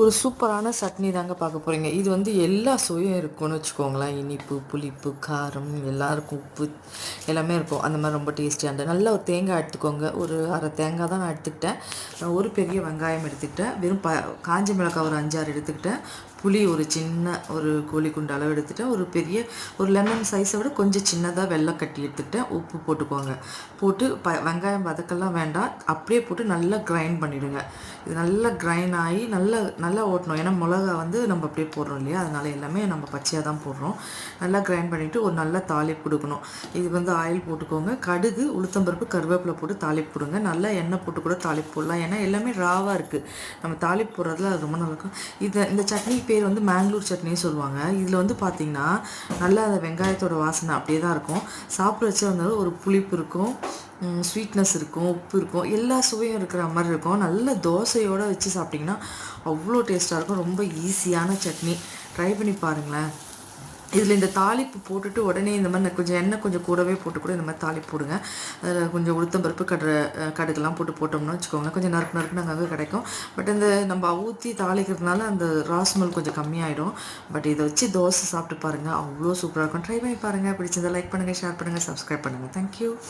ஒரு சூப்பரான சட்னி தாங்க பார்க்க போகிறீங்க இது வந்து எல்லா சுவையும் இருக்கும்னு வச்சுக்கோங்களேன். இனிப்பு புளிப்பு காரம் எல்லாருக்கும் உப்பு எல்லாமே இருக்கும். அந்த மாதிரி ரொம்ப டேஸ்டியாக இருந்தது. நல்லா ஒரு தேங்காய் எடுத்துக்கோங்க. ஒரு அரை தேங்காய் தான் நான் எடுத்துக்கிட்டேன். ஒரு பெரிய வெங்காயம் எடுத்துக்கிட்டேன். வெறும் ப காஞ்ச மிளகாய் ஒரு அஞ்சாறு எடுத்துக்கிட்டேன். புளி ஒரு சின்ன ஒரு கோழி குண்டு அளவு எடுத்துகிட்டேன் ஒரு பெரிய ஒரு லெமன் சைஸை விட கொஞ்சம் சின்னதாக வெள்ளம் கட்டி எடுத்துகிட்டேன் உப்பு போட்டுக்கோங்க. போட்டு ப வெங்காயம் வதக்கெல்லாம் வேண்டாம். அப்படியே போட்டு நல்லா கிரைண்ட் பண்ணிவிடுங்க இது நல்லா கிரைண்ட் ஆகி நல்லா நல்லா ஓட்டணும். ஏன்னா மிளகா வந்து நம்ம அப்படியே போடுறோம் இல்லையா? அதனால் எல்லாமே நம்ம பச்சையாக தான் போடுறோம். நல்லா கிரைண்ட் பண்ணிவிட்டு ஒரு நல்ல தாளிப்பு கொடுக்கணும். இது வந்து ஆயில் போட்டுக்கோங்க. கடுகு உளுத்தம்பருப்பு கருவேப்பிலை போட்டு தாளிப்பு கொடுங்க. நல்லா எண்ணெய் போட்டு கூட தாளிப்பு போடலாம். ஏன்னா எல்லாமே ராவாக இருக்குது நம்ம தாளிப்பு போடுறதுல அது ரொம்ப நல்லாயிருக்கும் இதை இந்த சட்னி பேர் வந்து மேங்களூர் சட்னின்னு சொல்லுவாங்க. இதில் வந்து பார்த்திங்கன்னா நல்லா அந்த வெங்காயத்தோட வாசனை அப்படியே தான் இருக்கும். சாப்பிட வச்சு வந்து ஒரு புளிப்பு இருக்கும் ஸ்வீட்னஸ் இருக்கும் உப்பு இருக்கும் எல்லா சுவையும் இருக்கிற மாதிரி இருக்கும். நல்ல தோசையோடு வச்சு சாப்பிட்டிங்கன்னா அவ்வளோ டேஸ்ட்டாக இருக்கும். ரொம்ப ஈஸியான சட்னி. ட்ரை பண்ணி பாருங்களேன். இதில் இந்த தாளிப்பு போட்டுட்டு உடனே இந்த மாதிரி கொஞ்சம் எண்ணெய் கொஞ்சம் கூடவே போட்டு கூட இந்த மாதிரி தாளிப்பு போடுங்க. அதில் கொஞ்சம் உளுத்தம் பருப்பு கடை கடுக்கெல்லாம் போட்டு போட்டோம்னா வச்சுக்கோங்க கொஞ்சம் நறுக்கு நறுக்கு அங்கே கிடைக்கும். பட் இந்த நம்ம ஊற்றி தாளிக்கிறதுனால அந்த ராஸ்மல் கொஞ்சம் கம்மியாயிடும். பட் இதை வச்சு தோசை சாப்பிட்டு பாருங்கள் அவ்வளோ சூப்பராக இருக்கும். ட்ரை பண்ணி பாருங்கள் பிடிச்சதை லைக் பண்ணுங்கள் ஷேர் பண்ணுங்கள் சப்ஸ்கிரைப் பண்ணுங்கள் தேங்க்யூ